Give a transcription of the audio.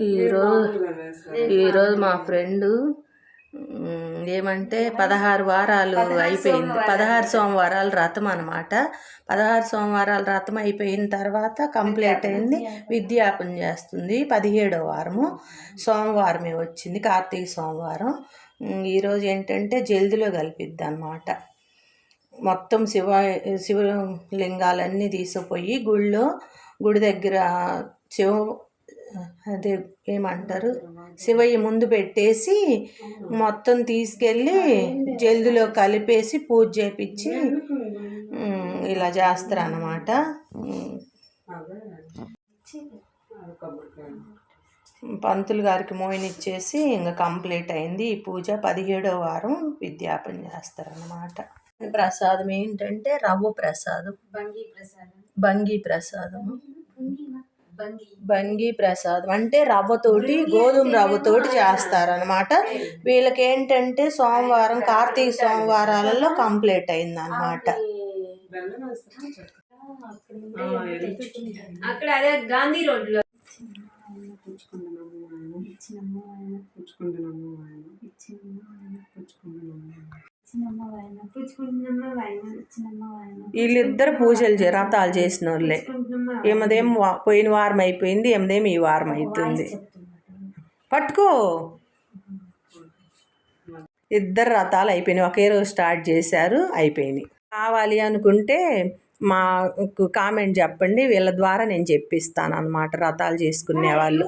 ఈరోజు ఈరోజు మా ఫ్రెండు ఏమంటే పదహారు వారాలు అయిపోయింది. పదహారు సోమవారాలు రథం అనమాట పదహారు సోమవారాల రథం అయిపోయిన తర్వాత కంప్లీట్ అయింది. విద్యాపన చేస్తుంది. పదిహేడో వారము. సోమవారమే వచ్చింది కార్తీక సోమవారం. ఈరోజు ఏంటంటే జల్దిలో కలిపిద్ది అనమాట మొత్తం శివ శివలింగాలన్నీ తీసుకుపోయి గుళ్ళో గుడి దగ్గర శివ అదే ఏమంటారు? శివయ్య ముందు పెట్టేసి మొత్తం తీసుకెళ్ళి జల్దిలో కలిపేసి పూజ చేపించి ఇలా చేస్తారు అన్నమాట పంతులు గారికి మోయిన్ ఇచ్చేసి ఇంకా కంప్లీట్ అయింది ఈ పూజ. పదిహేడో వారం విద్యాపన చేస్తారన్నమాట. ప్రసాదం ఏంటంటే రవ్వ ప్రసాదం. బంగి ప్రసాదం. బంగి ప్రసాదం. బంగి బంగి ప్రసాదం అంటే రవ్వతోటి గోధుమ రవ్వతోటి చేస్తారనమాట వీళ్ళకి ఏంటంటే సోమవారం కార్తీక సోమవారాలలో కంప్లీట్ అయిందనమాట అక్కడ అదే గాంధీ రోడ్లో వీళ్ళిద్దరు పూజలు చే- వ్రతాలు చేసిన వాళ్ళే ఏమదేం పోయిన వారం అయిపోయింది ఏమదేం ఈ వారం అవుతుంది పట్టుకో. ఇద్దరు రథాలు అయిపోయినాయి. ఒకే రోజు స్టార్ట్ చేశారు అయిపోయినాయి. కావాలి అనుకుంటే మాకు కామెంట్ చెప్పండి వీళ్ళ ద్వారా నేను చెప్పిస్తాను అనమాట రథాలు చేసుకునే వాళ్ళు.